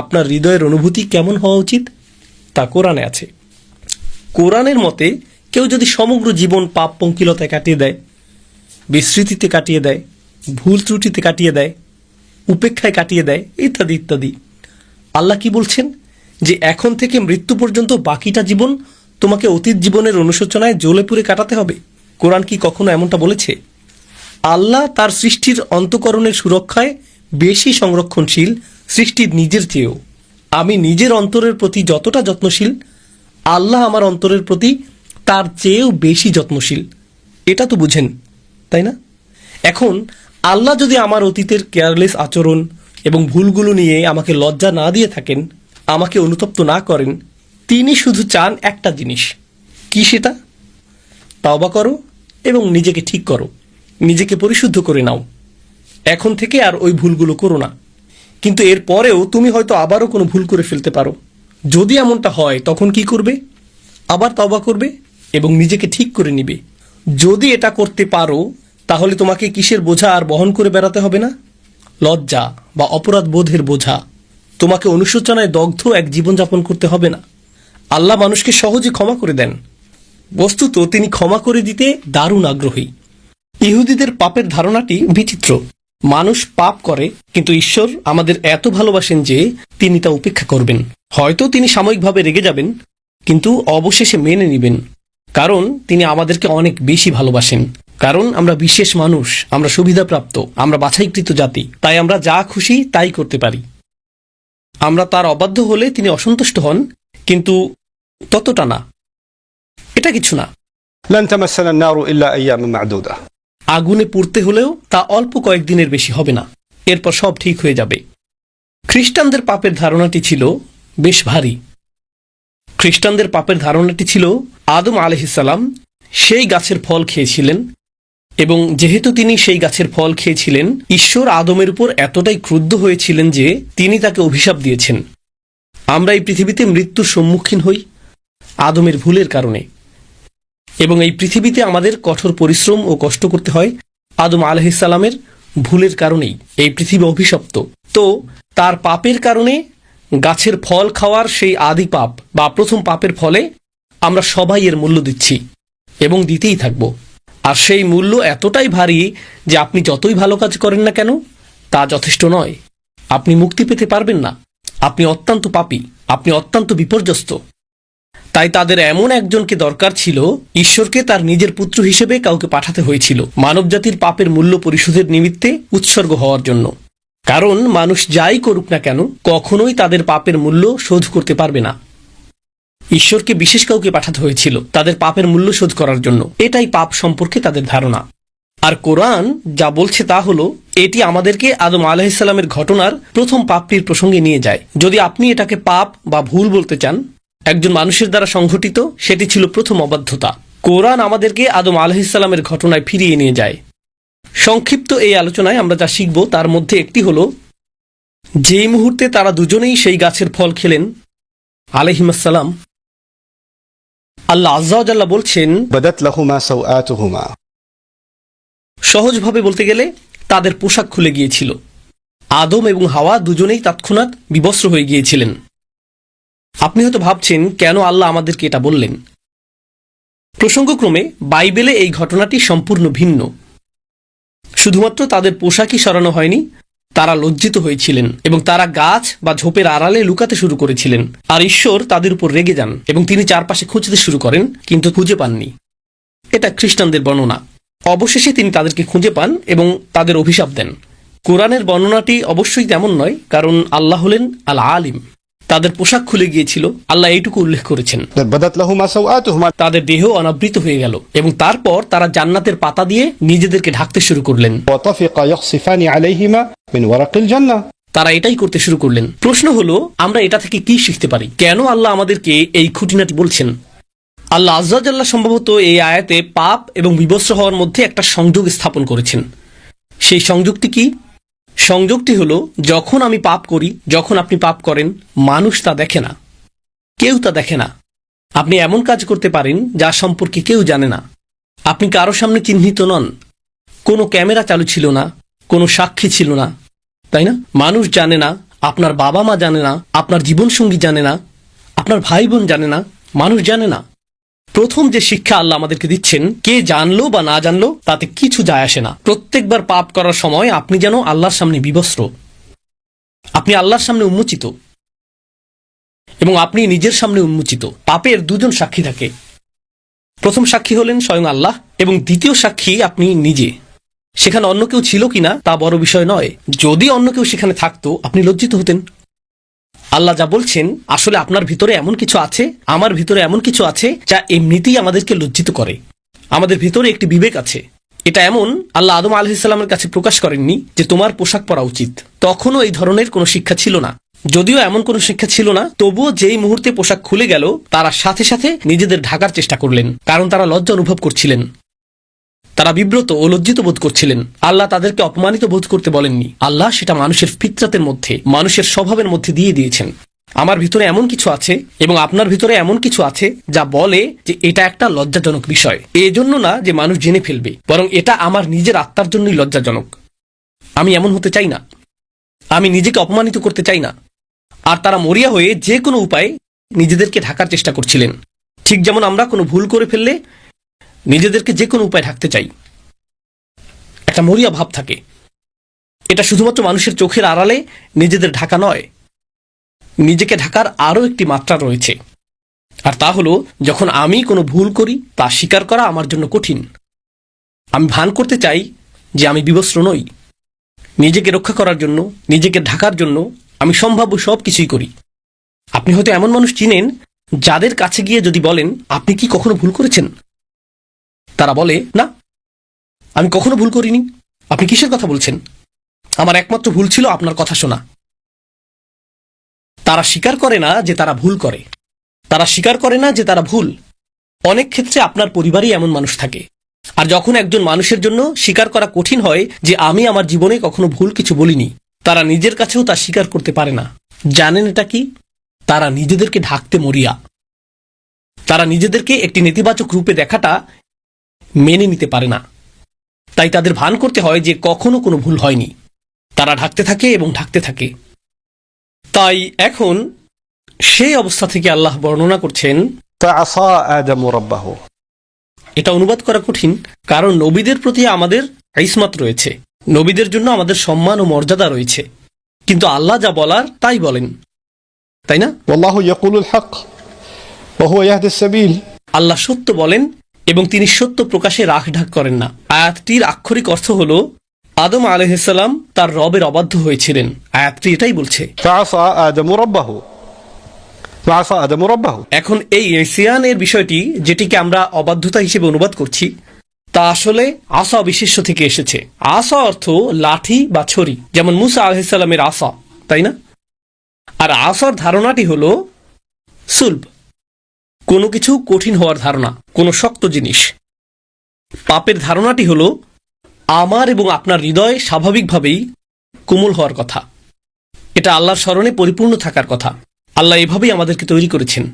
আপনার হৃদয়ের অনুভূতি কেমন হওয়া উচিত? তা কোরআনে আছে। কোরআনের মতে, কেউ যদি সমগ্র জীবন পাপ পঙ্কিলতায় কাটিয়ে দেয় বিস্মৃতিতে কাটিয়ে দেয়, ভুল ত্রুটিতে কাটিয়ে দেয়, উপেক্ষায় কাটিয়ে দেয়, ইত্যাদি ইত্যাদি। আল্লাহ কি বলছেন? যে এখন থেকে মৃত্যু পর্যন্ত বাকিটা জীবন তোমাকে অতীত জীবনের অনুশোচনায় জ্বলে পুড়ে কাটাতে হবে। কোরআন কি কখনো এমনটা বলেছে? আল্লাহ তার সৃষ্টির অন্তকরণের সুরক্ষায় বেশি সংরক্ষণশীল সৃষ্টির নিজের চেয়েও। আমি নিজের অন্তরের প্রতি যতটা যত্নশীল, আল্লাহ আমার অন্তরের প্রতি তার চেয়েও বেশি যত্নশীল। এটা তো বুঝেন, তাই না? এখন, আল্লাহ যদি আমার অতীতের কেয়ারলেস আচরণ এবং ভুলগুলো নিয়ে আমাকে লজ্জা না দিয়ে থাকেন, আমাকে অনুতপ্ত না করেন, তিনি শুধু চান একটা জিনিস। কি সেটা? তাওবা করো এবং নিজেকে ঠিক করো, নিজেকে পরিশুদ্ধ করে নাও। এখন থেকে আর ওই ভুলগুলো করো না। কিন্তু এর পরেও তুমি হয়তো আবারও কোনো ভুল করে ফেলতে পারো। যদি এমনটা হয়, তখন কি করবে? আবার তবা করবে এবং নিজেকে ঠিক করে নিবে। যদি এটা করতে পারো, তাহলে তোমাকে কিসের বোঝা আর বহন করে বেড়াতে হবে না? লজ্জা বা অপরাধ বোধের বোঝা। তোমাকে অনুশোচনায় দগ্ধ এক জীবনযাপন করতে হবে না। আল্লাহ মানুষকে সহজে ক্ষমা করে দেন। বস্তুত তিনি ক্ষমা করে দিতে দারুণ আগ্রহী। ইহুদিদের পাপের ধারণাটি বিচিত্র। মানুষ পাপ করে কিন্তু ঈশ্বর আমাদের এত ভালোবাসেন যে তিনি তা উপেক্ষা করবেন হয়তো তিনি সাময়িকভাবে রেগে যাবেন কিন্তু অবশেষে মেনে নেবেন কারণ তিনি আমাদেরকে অনেক বেশি ভালোবাসেন কারণ আমরা বিশেষ মানুষ আমরা সুবিধাপ্রাপ্ত আমরা বাছাইকৃত জাতি তাই আমরা যা খুশি তাই করতে পারি আমরা তার অবাধ্য হলে তিনি অসন্তুষ্ট হন কিন্তু ততটা না এটা কিছু না لن تمسنا النار إلا أياما معدودة আগুনে পুড়তে হলেও তা অল্প কয়েকদিনের বেশি হবে না। এরপর সব ঠিক হয়ে যাবে। খ্রিস্টানদের পাপের ধারণাটি ছিল বেশ ভারী। খ্রিস্টানদের পাপের ধারণাটি ছিল আদম আলহিসাল্লাম সেই গাছের ফল খেয়েছিলেন এবং যেহেতু তিনি সেই গাছের ফল খেয়েছিলেন, ঈশ্বর আদমের উপর এতটাই ক্রুদ্ধ হয়েছিলেন যে তিনি তাকে অভিশাপ দিয়েছেন। আমরা এই পৃথিবীতে মৃত্যুর সম্মুখীন হই আদমের ভুলের কারণে। এবং এই পৃথিবীতে আমাদের কঠোর পরিশ্রম ও কষ্ট করতে হয় আদম আলহিসাল্লামের ভুলের কারণেই। এই পৃথিবী অভিশপ্ত। তো তার পাপের কারণে গাছের ফল খাওয়ার সেই আদি পাপ বা প্রথম পাপের ফলে আমরা সবাই এর মূল্য দিচ্ছি এবং দিতেই থাকব। আর সেই মূল্য এতটাই ভারী যে আপনি যতই ভালো কাজ করেন না কেন, তা যথেষ্ট নয়। আপনি মুক্তি পেতে পারবেন না। আপনি অত্যন্ত পাপী। আপনি অত্যন্ত বিপর্যস্ত। তাই তাদের এমন একজনকে দরকার ছিল, ঈশ্বরকে তার নিজের পুত্র হিসেবে কাউকে পাঠাতে হয়েছিল, মানবজাতির পাপের মূল্য পরিশোধের নিমিত্তে উৎসর্গ হওয়ার জন্য। কারণ মানুষ যাই করুক না কেন, কখনোই তাদের পাপের মূল্য শোধ করতে পারবে না। ঈশ্বরকে বিশেষ কাউকে পাঠাতে হয়েছিল, তাদের পাপের মূল্য শোধ করার জন্য। এটাই পাপ সম্পর্কে তাদের ধারণা। আর কোরআন যা বলছে তা হলো, এটি আমাদেরকে আদম আলাহিসাল্লামের ঘটনার প্রথম পাপটির প্রসঙ্গে নিয়ে যায়। যদি আপনি এটাকে পাপ বা ভুল বলতে চান একজন মানুষের দ্বারা সংঘটিত সেটি ছিল প্রথম অবাধ্যতা। কোরআন আমাদেরকে আদম আলহিসাল্লামের ঘটনায় ফিরিয়ে নিয়ে যায়। সংক্ষিপ্ত এই আলোচনায় আমরা যা শিখব তার মধ্যে একটি হল যেই মুহূর্তে তারা দুজনেই সেই গাছের ফল খেলেন আলহিমাসাল্লাম আল্লাহ আজ্জাল্লাহ বলছেন সহজভাবে বলতে গেলে তাদের পোশাক খুলে গিয়েছিল। আদম এবং হাওয়া দুজনেই তৎক্ষণাৎ বিবস্ত্র হয়ে গিয়েছিলেন। আপনি হয়তো ভাবছেন, কেন আল্লাহ আমাদেরকে এটা বললেন? প্রসঙ্গক্রমে, বাইবেলে এই ঘটনাটি সম্পূর্ণ ভিন্ন। শুধুমাত্র তাদের পোশাকই সরানো হয়নি, তারা লজ্জিত হয়েছিলেন এবং তারা গাছ বা ঝোপের আড়ালে লুকাতে শুরু করেছিলেন। আর ঈশ্বর তাদের উপর রেগে যান এবং তিনি চারপাশে খুঁজতে শুরু করেন, কিন্তু খুঁজে পাননি। এটা খ্রিস্টানদের বর্ণনা। অবশেষে তিনি তাদেরকে খুঁজে পান এবং তাদের অভিশাপ দেন। কোরআনের বর্ণনাটি অবশ্যই তেমন নয়, কারণ আল্লাহ হলেন আল আলিম তাদের পোশাক খুলে গিয়েছিল। আল্লাহ এইটুকু উল্লেখ করেছেন। তাদের দেহ অনাবৃত হয়ে গেল এবং তারপর তারা জান্নাতের পাতা দিয়ে নিজেদেরকে ঢাকতে শুরু করলেন। তারা এটাই করতে শুরু করলেন। প্রশ্ন হলো আমরা এটা থেকে কি শিখতে পারি? কেন আল্লাহ আমাদেরকে এই খুঁটিনাটি বলছেন? আল্লাহ আজাল্লাহ সম্ভবত এই আয়াতে পাপ এবং বিবস্ত্র হওয়ার মধ্যে একটা সংযোগ স্থাপন করেছেন। সেই সংযোগটি কি? সংযোগটি হলো, যখন আমি পাপ করি, যখন আপনি পাপ করেন, মানুষ তা দেখে না। কেউ তা দেখে না। আপনি এমন কাজ করতে পারেন, যা সম্পর্কে কেউ জানে না। আপনি কারও সামনে চিহ্নিত নন। কোনো ক্যামেরা চালু ছিল না, কোনো সাক্ষী ছিল না। তাই না? মানুষ জানে না, আপনার বাবা মা জানে না, আপনার জীবনসঙ্গী জানে না, আপনার ভাই বোন জানে না, মানুষ জানে না। প্রথম যে শিক্ষা আল্লাহ আমাদেরকে দিচ্ছেন, কে জানলো বা না জানলো, তাতে কিছু যায় আসে না। প্রত্যেকবার পাপ করার সময় আপনি যেন আল্লাহর সামনে বিবস্ত্র। আপনি আল্লাহর সামনে উন্মোচিত। এবং আপনি নিজের সামনে উন্মোচিত। পাপের দুজন সাক্ষী থাকে। প্রথম সাক্ষী হলেন স্বয়ং আল্লাহ এবং দ্বিতীয় সাক্ষী আপনি নিজে। সেখানে অন্য কেউ ছিল কিনা তা বড় বিষয় নয়। যদি অন্য কেউ সেখানে থাকতো, আপনি লজ্জিত হতেন। আল্লাহ যা বলছেন, আসলে আপনার ভিতরে এমন কিছু আছে, আমার ভিতরে এমন কিছু আছে যা এমনিতেই আমাদেরকে লজ্জিত করে। আমাদের ভিতরে একটি বিবেক আছে। এটা এমন, আল্লাহ আদম আলহিসাল্লামের কাছে প্রকাশ করেননি যে তোমার পোশাক পরা উচিত। তখনও এই ধরনের কোনো শিক্ষা ছিল না। যদিও এমন কোনো শিক্ষা ছিল না, তবুও যেই মুহূর্তে পোশাক খুলে গেল, তারা সাথে সাথে নিজেদের ঢাকার চেষ্টা করলেন, কারণ তারা লজ্জা অনুভব করছিলেন। তারা বিব্রত ও লজ্জিত বোধ করছিলেন। আল্লাহ তাদেরকে অপমানিত বোধ করতে বলেননি। আল্লাহ সেটা মানুষের ফিতরাতের মধ্যে, মানুষের স্বভাবের মধ্যে দিয়ে দিয়েছেন। আমার ভিতরে এমন কিছু আছে এবং আপনার ভিতরে এমন কিছু আছে যা বলে যে এটা একটা লজ্জাজনক বিষয়। এজন্য না যে মানুষ জেনে ফেলবে, বরং এটা আমার নিজের আত্মার জন্যই লজ্জাজনক। আমি এমন হতে চাই না। আমি নিজেকে অপমানিত করতে চাই না। আর তারা মরিয়া হয়ে যে কোনো উপায়ে নিজেদেরকে ঢাকার চেষ্টা করছিলেন। ঠিক যেমন আমরা কোনো ভুল করে ফেললে নিজেদেরকে যে কোনো উপায় ঢাকতে চাই। একটা মরিয়া ভাব থাকে। এটা শুধুমাত্র মানুষের চোখের আড়ালে নিজেদের ঢাকা নয়, নিজেকে ঢাকার আরও একটি মাত্রা রয়েছে। আর তা হলো, যখন আমি কোনো ভুল করি, তা স্বীকার করা আমার জন্য কঠিন। আমি ভান করতে চাই যে আমি বিবস্ত্র নই। নিজেকে রক্ষা করার জন্য, নিজেকে ঢাকার জন্য আমি সম্ভাব্য সব কিছুই করি। আপনি হয়তো এমন মানুষ চিনেন, যাদের কাছে গিয়ে যদি বলেন, আপনি কি কখনো ভুল করেছেন? তারা বলে, না, আমি কখনো ভুল করিনি। আপনি কিসের কথা বলছেন? আমার একমাত্র ভুল ছিল আপনার কথা শোনা। তারা স্বীকার করে না যে তারা ভুল করে। তারা স্বীকার করে না যে তারা ভুল। অনেক ক্ষেত্রে আপনার পরিবারই এমন মানুষ থাকে। আর যখন একজন মানুষের জন্য স্বীকার করা কঠিন হয় যে আমি আমার জীবনে কখনো ভুল কিছু বলিনি, তারা নিজের কাছেও তা স্বীকার করতে পারে না। জানেন এটা কি? তারা নিজেদেরকে ঢাকতে মরিয়া। তারা নিজেদেরকে একটি নেতিবাচক রূপে দেখাটা মেনে নিতে পারে না। তাই তাদের ভান করতে হয় যে কখনো কোনো ভুল হয়নি। তারা ঢাকতে থাকে এবং ঢাকতে থাকে। তাই এখন সেই অবস্থা থেকে আল্লাহ বর্ণনা করছেন এটা অনুবাদ করা কঠিন কারণ নবীদের প্রতি আমাদের ইসমাত রয়েছে। নবীদের জন্য আমাদের সম্মান ও মর্যাদা রয়েছে। কিন্তু আল্লাহ যা বলার তাই বলেন। তাই না? আল্লাহ সত্য বলেন এবং তিনি সত্য প্রকাশে রাখঢাক করেন না। আয়াতটির আক্ষরিক অর্থ হল আদম আলহিসাল্লাম তার রবের অবাধ্য হয়েছিলেন। আয়াতটি এটাই বলছে। এখন এই এশিয়ানের বিষয়টি যেটিকে আমরা অবাধ্যতা হিসেবে অনুবাদ করছি তা আসলে আসা বিশেষ্য থেকে এসেছে। আসা অর্থ লাঠি বা ছড়ি যেমন মুসা আলাহিসাল্লামের আসা তাই না? আর আসার ধারণাটি হল সুলভ। কোনো কিছু কঠিন হওয়ার ধারণা, কোনো শক্ত জিনিস। পাপের ধারণাটি হল, আমার এবং আপনার হৃদয় স্বাভাবিকভাবেই কোমল হওয়ার কথা। এটা আল্লাহর স্মরণে পরিপূর্ণ থাকার কথা। আল্লাহ এভাবেই আমাদেরকে তৈরি করেছেন।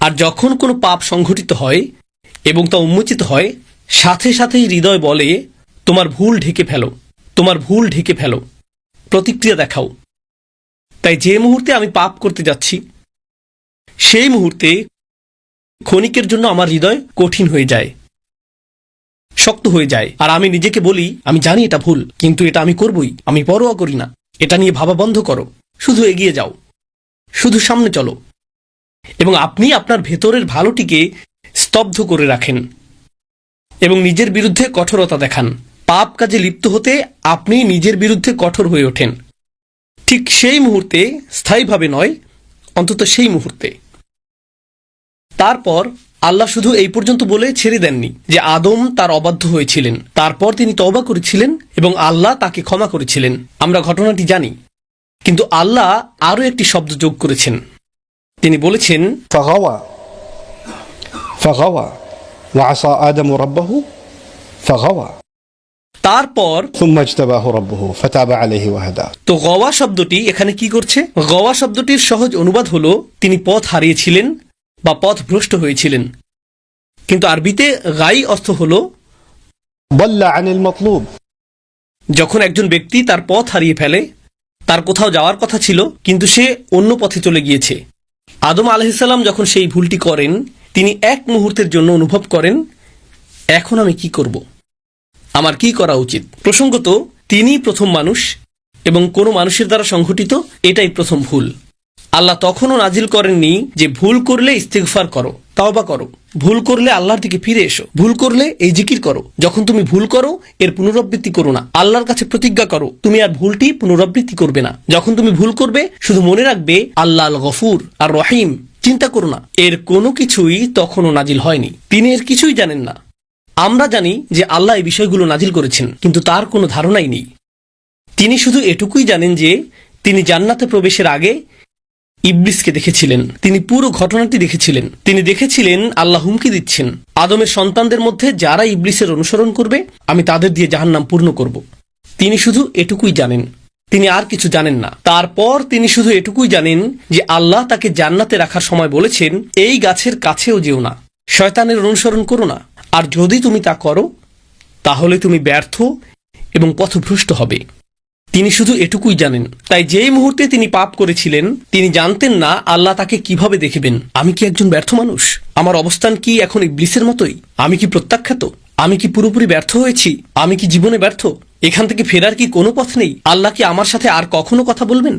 আর যখন কোনো পাপ সংঘটিত হয় এবং তা উন্মোচিত হয়, সাথে সাথেই হৃদয় বলে, তোমার ভুল ঢেকে ফেলো, তোমার ভুল ঢেকে ফেলো, প্রতিক্রিয়া দেখাও। তাই যে মুহূর্তে আমি পাপ করতে যাচ্ছি, সেই মুহূর্তে ক্ষণিকের জন্য আমার হৃদয় কঠিন হয়ে যায়, শক্ত হয়ে যায়। আর আমি নিজেকে বলি, আমি জানি এটা ভুল, কিন্তু এটা আমি করবই, আমি পরোয়া করি না। এটা নিয়ে ভাবা বন্ধ করো। শুধু এগিয়ে যাও। শুধু সামনে চলো। এবং আপনি আপনার ভেতরের ভালোটিকে স্তব্ধ করে রাখেন। এবং নিজের বিরুদ্ধে কঠোরতা দেখান। পাপ কাজে লিপ্ত হতে আপনি নিজের বিরুদ্ধে কঠোর হয়ে ওঠেন। ঠিক সেই মুহূর্তে, স্থায়ীভাবে নয়, অন্তত সেই মুহূর্তে। তারপর আল্লাহ শুধু এই পর্যন্ত বলে ছেড়ে দেননি যে আদম তার অবাধ্য হয়েছিলেন। তারপর তিনি তবা করেছিলেন এবং আল্লাহ তাকে ক্ষমা করেছিলেন। আমরা ঘটনাটি জানি। কিন্তু আল্লাহ আরও একটি শব্দ যোগ করেছেন। তিনি বলেছেন ফাগাওয়া তারপর তো গওয়া শব্দটি এখানে কি করছে? গওয়া শব্দটির সহজ অনুবাদ হলো তিনি পথ হারিয়েছিলেন বা পথ ভ্রষ্ট হয়েছিলেন। কিন্তু আরবিতে গাই অর্থ হল যখন একজন ব্যক্তি তার পথ হারিয়ে ফেলে তার কোথাও যাওয়ার কথা ছিল কিন্তু সে অন্য পথে চলে গিয়েছে। আদম আলহিসাল্লাম যখন সেই ভুলটি করেন তিনি এক মুহূর্তের জন্য অনুভব করেন এখন আমি কি করব? আমার কি করা উচিত? প্রসঙ্গত তিনি প্রথম মানুষ এবং কোনো মানুষের দ্বারা সংঘটিত এটাই প্রথম ভুল। আল্লাহ তখনও নাজিল করেননি যে ভুল করলে ইস্তেগফার করো, তাওবা করো। ভুল করলে আল্লাহর দিকে ফিরে এসো। ভুল করলে এই জিকির করো। যখন তুমি ভুল করো, এর পুনরাবৃত্তি করো না। আল্লাহর কাছে প্রতিজ্ঞা করো। তুমি আর ভুলটি পুনরাবৃত্তি করবে না। যখন তুমি ভুল করবে, শুধু মনে রাখবে, আল্লাহ আল গফুর আর রহিম। চিন্তা করো না। এর কোনো কিছুই তখনও নাজিল হয়নি। তিনি এর কিছুই জানেন না। আমরা জানি যে আল্লাহ এই বিষয়গুলো নাজিল করেছেন, কিন্তু তার কোনো ধারণাই নেই। তিনি শুধু এটুকুই জানেন যে তিনি জান্নাতে প্রবেশের আগে ইবলিসকে দেখেছিলেন। তিনি পুরো ঘটনাটি দেখেছিলেন। তিনি দেখেছিলেন, আল্লাহ হুমকি দিচ্ছেন। আদমের সন্তানদের মধ্যে যারা ইবলিসের অনুসরণ করবে, আমি তাদের দিয়ে জাহান্নাম পূর্ণ করব। তিনি শুধু এটুকুই জানেন। তিনি আর কিছু জানেন না। তারপর তিনি শুধু এটুকুই জানেন যে আল্লাহ তাকে জান্নাতে রাখার সময় বলেছেন, এই গাছের কাছেও যেও না। শয়তানের অনুসরণ করো না। আর যদি তুমি তা করো, তাহলে তুমি ব্যর্থ এবং পথভ্রষ্ট হবে। তিনি শুধু এটুকুই জানেন, তাই যেই মুহূর্তে তিনি পাপ করেছিলেন, তিনি জানতেন না আল্লাহ তাকে কীভাবে দেখবেন। আমি কি একজন ব্যর্থ মানুষ? আমার অবস্থান কি এখন ইবলিসের মতোই? আমি কি প্রত্যাখ্যাত? আমি কি পুরোপুরি ব্যর্থ হয়েছি? আমি কি জীবনে ব্যর্থ? এখান থেকে ফেরার কি কোনো পথ নেই? আল্লাহ কি আমার সাথে আর কখনো কথা বলবেন?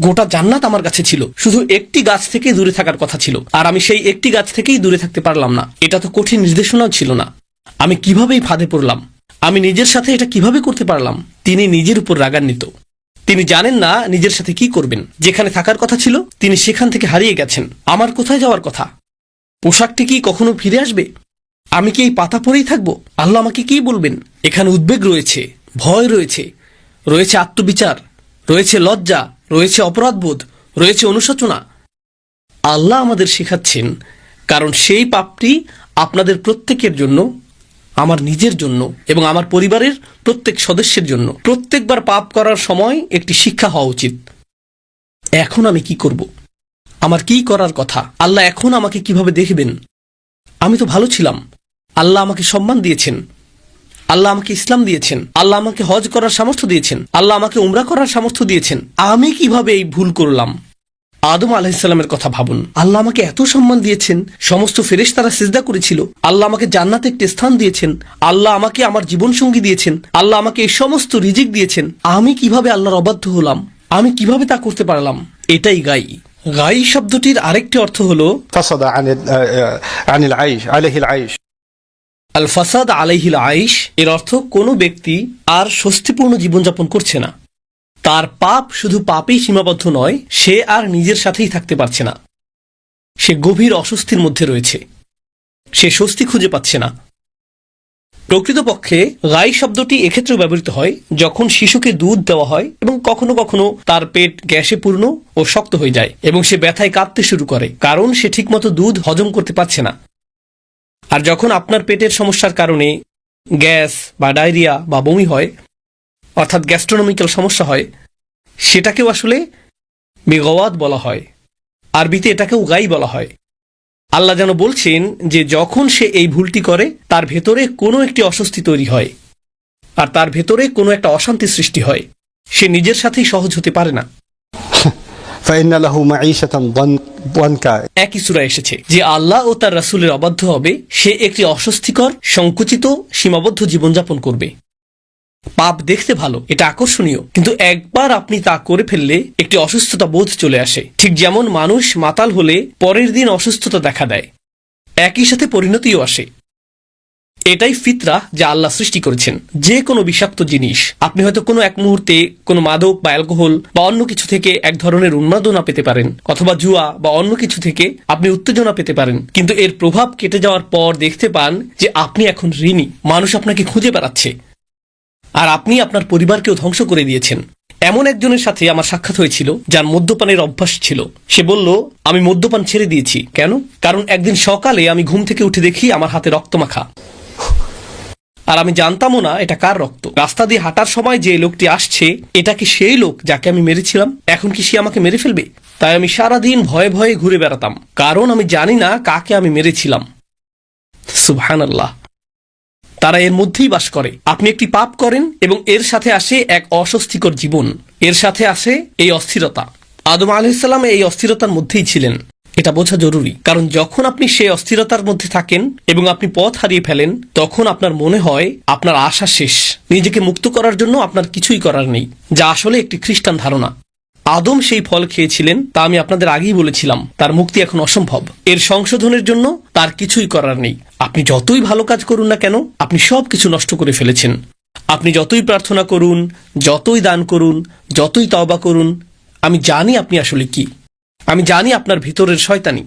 গোটা জান্নাত আমার কাছে ছিল, শুধু একটি গাছ থেকে দূরে থাকার কথা ছিল, আর আমি সেই একটি গাছ থেকেই দূরে থাকতে পারলাম না। এটা তো কঠিন নির্দেশনাও ছিল না। আমি কিভাবেই ফাঁদে পড়লাম? আমি নিজের সাথে এটা কীভাবে করতে পারলাম? তিনি নিজের উপর রাগান্বিত। তিনি জানেন না নিজের সাথে কি করবেন। যেখানে থাকার কথা ছিল, তিনি সেখান থেকে হারিয়ে গেছেন। আমার কোথায় যাওয়ার কথা? পোশাকটি কি কখনো ফিরে আসবে? আমি কি এই পাতা পরেই থাকব? আল্লাহ আমাকে কি বলবেন? এখানে উদ্বেগ রয়েছে, ভয় রয়েছে। রয়েছে আত্মবিচার, রয়েছে লজ্জা, রয়েছে অপরাধবোধ, রয়েছে অনুশোচনা। আল্লাহ আমাদের শেখাচ্ছেন, কারণ সেই পাপটি আপনাদের প্রত্যেকের জন্য আমার নিজের জন্য এবং আমার পরিবারের প্রত্যেক সদস্যের জন্য। প্রত্যেকবার পাপ করার সময় একটি শিক্ষা হওয়া উচিত। এখন আমি কি করব? আমার কি করার কথা? আল্লাহ এখন আমাকে কীভাবে দেখবেন? আমি তো ভালো ছিলাম। আল্লাহ আমাকে সম্মান দিয়েছেন। আল্লাহ আমাকে ইসলাম দিয়েছেন। আল্লাহ আমাকে হজ করার সামর্থ্য দিয়েছেন। আল্লাহ আমাকে উমরা করার সামর্থ্য দিয়েছেন। আমি কীভাবে এই ভুল করলাম? আদম আলাহিসাল্লামের কথা ভাবুন। আল্লাহ আমাকে এত সম্মান দিয়েছেন সমস্ত ফেরেশ তারা সিজদা করেছিল আল্লাহ আমাকে জান্নাতে একটি স্থান দিয়েছেন আল্লাহ আমাকে আমার জীবন সঙ্গী দিয়েছেন আল্লাহ আমাকে এই সমস্ত রিজিক দিয়েছেন আমি কীভাবে আল্লাহর অবাধ্য হলাম আমি কীভাবে তা করতে পারলাম এটাই গাই। গাই শব্দটির আরেকটি অর্থ হলো আল ফাসাদ আলহিল আইস এর অর্থ কোনো ব্যক্তি আর স্বস্তিপূর্ণ জীবনযাপন করছে না। তার পাপ শুধু পাপেই সীমাবদ্ধ নয়, সে আর নিজের সাথেই থাকতে পারছে না। সে গভীর অস্বস্তির মধ্যে রয়েছে। সে স্বস্তি খুঁজে পাচ্ছে না। প্রকৃতপক্ষে, গাই শব্দটি এক্ষেত্রেও ব্যবহৃত হয়, যখন শিশুকে দুধ দেওয়া হয় এবং কখনো কখনো তার পেট গ্যাসে পূর্ণ ও শক্ত হয়ে যায় এবং সে ব্যথায় কাঁদতে শুরু করে, কারণ সে ঠিকমতো দুধ হজম করতে পারছে না। আর যখন আপনার পেটের সমস্যার কারণে গ্যাস বা ডায়রিয়া বা বমি হয় অর্থাৎ গ্যাস্ট্রোনমিক্যাল সমস্যা হয় সেটাকেও আসলে মেগাওয়াত বলা হয়। আরবিতে এটাকেও গাই বলা হয়। আল্লাহ যেন বলছেন যে যখন সে এই ভুলটি করে তার ভেতরে কোনো একটি অস্বস্তি তৈরি হয়। আর তার ভেতরে কোনো একটা অশান্তি সৃষ্টি হয়। সে নিজের সাথেই সহজ হতে পারে না। একই সুরা এসেছে যে আল্লাহ ও তার রাসুলের অবাধ্য হবে সে একটি অস্বস্তিকর সংকুচিত সীমাবদ্ধ জীবনযাপন করবে। পাপ দেখতে ভালো, এটা আকর্ষণীয়। কিন্তু একবার আপনি তা করে ফেললে একটি অসুস্থতা বোধ চলে আসে। ঠিক যেমন মানুষ মাতাল হলে পরের দিন অসুস্থতা দেখা দেয়। একই সাথে পরিণতিও আসে। এটাই ফিতরা যা আল্লাহ সৃষ্টি করেছেন। যে কোনো বিষাক্ত জিনিস, আপনি হয়তো কোনো এক মুহূর্তে কোনো মাদক বা অ্যালকোহল বা অন্য কিছু থেকে এক ধরনের উন্মাদনা পেতে পারেন, অথবা জুয়া বা অন্য কিছু থেকে আপনি উত্তেজনা পেতে পারেন। কিন্তু এর প্রভাব কেটে যাওয়ার পর দেখতে পান যে আপনি এখন ঋণী। মানুষ আপনাকে খুঁজে বেড়াচ্ছে। আর আপনি আপনার পরিবারকেও ধ্বংস করে দিয়েছেন। এমন একজনের সাথে আমার সাক্ষাৎ হয়েছিল, যার মদ্যপানের অভ্যাস ছিল। সে বলল, আমি মদ্যপান ছেড়ে দিয়েছি। কেন? কারণ একদিন সকালে আমি ঘুম থেকে উঠে দেখি আমার হাতে রক্তমাখা আর আমি জানতামও না এটা কার রক্ত। রাস্তা দিয়ে হাঁটার সময় যে লোকটি আসছে, এটা কি সেই লোক যাকে আমি মেরেছিলাম? এখন কি সে আমাকে মেরে ফেলবে? তাই আমি সারাদিন ভয়ে ভয়ে ঘুরে বেড়াতাম। কারণ আমি জানি না কাকে আমি মেরেছিলাম। সুবহান আল্লাহ তারা এর মধ্যেই বাস করে। আপনি একটি পাপ করেন এবং এর সাথে আসে এক অস্বস্তিকর জীবন। এর সাথে আসে এই অস্থিরতা। আদম আলাইসাল্লাম এই অস্থিরতার মধ্যেই ছিলেন। এটা বোঝা জরুরি। কারণ যখন আপনি সেই অস্থিরতার মধ্যে থাকেন এবং আপনি পথ হারিয়ে ফেলেন, তখন আপনার মনে হয় আপনার আশা শেষ। নিজেকে মুক্ত করার জন্য আপনার কিছুই করার নেই, যা আসলে একটি খ্রিস্টান ধারণা। আদম সেই ফল খেয়েছিলেন, তা আমি আপনাদের আগেই বলেছিলাম। তার মুক্তি এখন অসম্ভব। এর সংশোধনের জন্য তার কিছুই করার নেই। আপনি যতই ভালো কাজ করুন না কেন, আপনি সব কিছু নষ্ট করে ফেলেছেন। আপনি যতই প্রার্থনা করুন, যতই দান করুন, যতই তওবা করুন, আমি জানি আপনি আসলে কি। আমি জানি আপনার ভিতরের শয়তানি।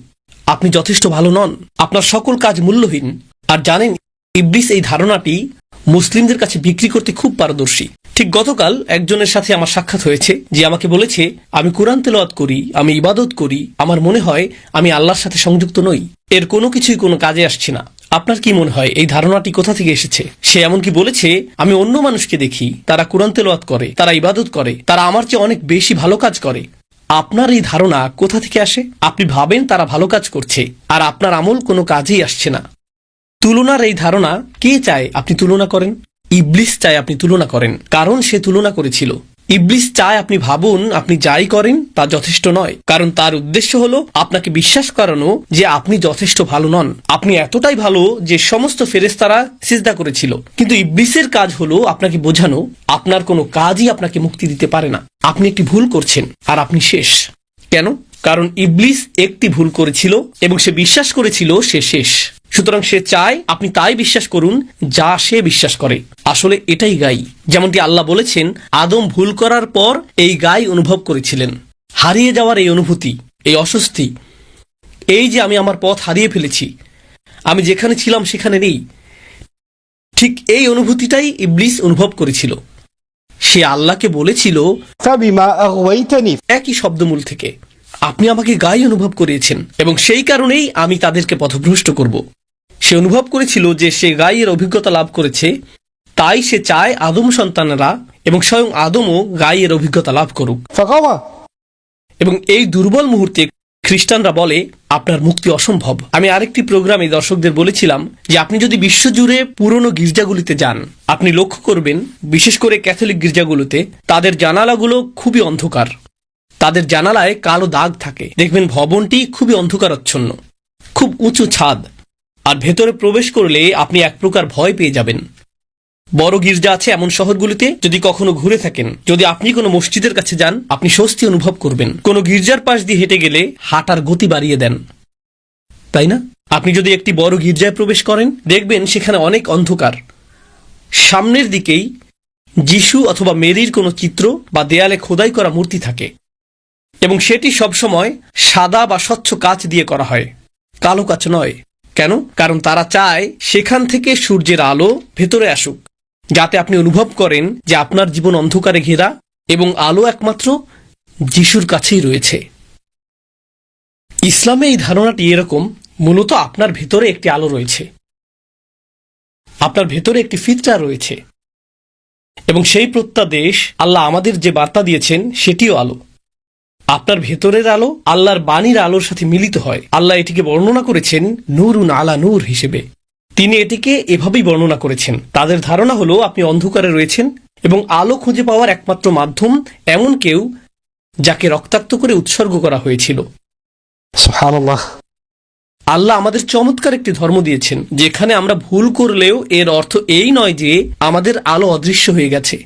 আপনি যথেষ্ট ভালো নন। আপনার সকল কাজ মূল্যহীন। আর জানেন, ইবলিস এই ধারণাটি মুসলিমদের কাছে বিক্রি করতে খুব পারদর্শী। ঠিক গতকাল একজনের সাথে আমার সাক্ষাৎ হয়েছে, যে আমাকে বলেছে, আমি কোরআন তেলাওয়াত করি, আমি ইবাদত করি, আমার মনে হয় আমি আল্লাহর সাথে সংযুক্ত নই। এর কোনো কিছুই কোনো কাজে আসছে না। আপনার কি মনে হয় এই ধারণাটি কোথা থেকে এসেছে? সে এমনকি বলেছে, আমি অন্য মানুষকে দেখি। তারা কোরআন তেলাওয়াত করে, তারা ইবাদত করে, তারা আমার চেয়ে অনেক বেশি ভালো কাজ করে। আপনার এই ধারণা কোথা থেকে আসে? আপনি ভাবেন তারা ভালো কাজ করছে, আর আপনার আমল কোনো কাজেই আসছে না। তুলনার এই ধারণা কে চায় আপনি তুলনা করেন? ইবলিস চায় আপনি তুলনা করেন, কারণ সে তুলনা করেছিল। ইবলিস চায় আপনি ভাবুন আপনি যাই করেন তা যথেষ্ট নয়। কারণ তার উদ্দেশ্য হলো আপনাকে বিশ্বাস করানো যে আপনি যথেষ্ট ভালো নন। আপনি এতটাই ভালো যে সমস্ত ফেরেস্তারা সিজদা করেছিল। কিন্তু ইবলিসের কাজ হলো আপনাকে বোঝানো, আপনার কোনো কাজই আপনাকে মুক্তি দিতে পারে না। আপনি একটি ভুল করছেন আর আপনি শেষ। কেন? কারণ ইবলিস একটি ভুল করেছিল এবং সে বিশ্বাস করেছিল সে শেষ। সুতরাং সে চায় আপনি তাই বিশ্বাস করুন যা সে বিশ্বাস করে। আসলে এটাই গাই যেমনটি আল্লাহ বলেছেন আদম ভুল করার পর এই গাই অনুভব করেছিলেন। হারিয়ে যাওয়ার এই অনুভূতি এই অস্বস্তি এই যে আমি আমার পথ হারিয়ে ফেলেছি আমি যেখানে ছিলাম সেখানে নেই ঠিক এই অনুভূতিটাই ইবলিস অনুভব করেছিল। সে আল্লাহকে বলেছিল একই শব্দমূল থেকে আপনি আমাকে গায়ে অনুভব করিয়েছেন এবং সেই কারণেই আমি তাদেরকে পথভ্রষ্ট করব। সে অনুভব করেছিল যে সে গাইয়ের অভিজ্ঞতা লাভ করেছে তাই সে চায় আদম সন্তানেরা এবং স্বয়ং আদমও গাইয়ের অভিজ্ঞতা লাভ করুক। এবং এই দুর্বল মুহূর্তে খ্রিস্টানরা বলে আপনার মুক্তি অসম্ভব। আমি আরেকটি প্রোগ্রামে দর্শকদের বলেছিলাম যে আপনি যদি বিশ্বজুড়ে পুরনো গির্জাগুলিতে যান আপনি লক্ষ্য করবেন বিশেষ করে ক্যাথলিক গির্জাগুলোতে তাদের জানালাগুলো খুবই অন্ধকার। তাদের জানালায় কালো দাগ থাকে। দেখবেন ভবনটি খুবই অন্ধকারচ্ছন্ন। খুব উঁচু ছাদ। আর ভেতরে প্রবেশ করলে আপনি এক প্রকার ভয় পেয়ে যাবেন। বড় গির্জা আছে এমন শহরগুলিতে যদি কখনো ঘুরে থাকেন। যদি আপনি কোনো মসজিদের কাছে যান, আপনি স্বস্তি অনুভব করবেন। কোনো গির্জার পাশ দিয়ে হেঁটে গেলে হাঁটার গতি বাড়িয়ে দেন। তাই না? আপনি যদি একটি বড় গির্জায় প্রবেশ করেন, দেখবেন সেখানে অনেক অন্ধকার। সামনের দিকেই যিশু অথবা মেরির কোনো চিত্র বা দেয়ালে খোদাই করা মূর্তি থাকে। এবং সেটি সবসময় সাদা বা স্বচ্ছ কাচ দিয়ে করা হয়। কালো কাচ নয়। কেন? কারণ তারা চায় সেখান থেকে সূর্যের আলো ভেতরে আসুক, যাতে আপনি অনুভব করেন যে আপনার জীবন অন্ধকারে ঘেরা এবং আলো একমাত্র যিশুর কাছেই রয়েছে। ইসলামে এই ধারণাটি এরকম, মূলত আপনার ভেতরে একটি আলো রয়েছে, আপনার ভেতরে একটি ফিতরা রয়েছে, এবং সেই প্রত্যাদেশ আল্লাহ আমাদের যে বার্তা দিয়েছেন সেটিও আলো। আপনার ভেতরের আলো আল্লাহর বাণীর আলোর সাথে মিলিত হয়। আল্লাহ এটিকে বর্ণনা করেছেন নুরুন আলা নূর হিসেবে। তিনি এটিকে এভাবেই বর্ণনা করেছেন। তাদের ধারণা হলো আপনি অন্ধকারে রয়েছেন এবং আলো খুঁজে পাওয়ার একমাত্র মাধ্যম এমন কেউ যাকে রক্তাক্ত করে উৎসর্গ করা হয়েছিল। আল্লাহ আমাদের চমৎকার একটি ধর্ম দিয়েছেন যেখানে আমরা ভুল করলেও এর অর্থ এই নয় যে আমাদের আলো অদৃশ্য হয়ে গেছে।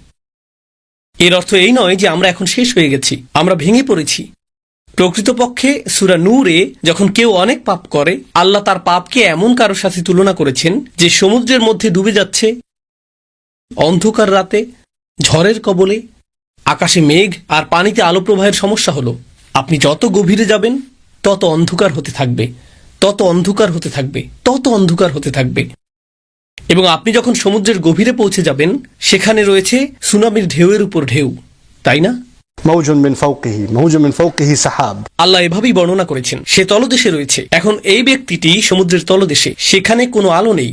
এর অর্থ এই নয় যে আমরা এখন শেষ হয়ে গেছি, আমরা ভেঙে পড়েছি। প্রকৃতপক্ষে সুরা নূরে যখন কেউ অনেক পাপ করে, আল্লাহ তার পাপকে এমন কারোর সাথে তুলনা করেছেন যে সমুদ্রের মধ্যে ডুবে যাচ্ছে। অন্ধকার রাতে, ঝড়ের কবলে, আকাশে মেঘ আর পানিতে আলো প্রবাহের সমস্যা হলো। আপনি যত গভীরে যাবেন, তত অন্ধকার হতে থাকবে, তত অন্ধকার হতে থাকবে, তত অন্ধকার হতে থাকবে। এবং আপনি যখন সমুদ্রের গভীরে পৌঁছে যাবেন সেখানে রয়েছে সুনামির ঢেউয়ের উপর ঢেউ তাই না? আল্লাহ এভাবেই বর্ণনা করেছেন সে তলদেশে রয়েছে। এখন এই ব্যক্তিটি সমুদ্রের তলদেশে সেখানে কোনো আলো নেই।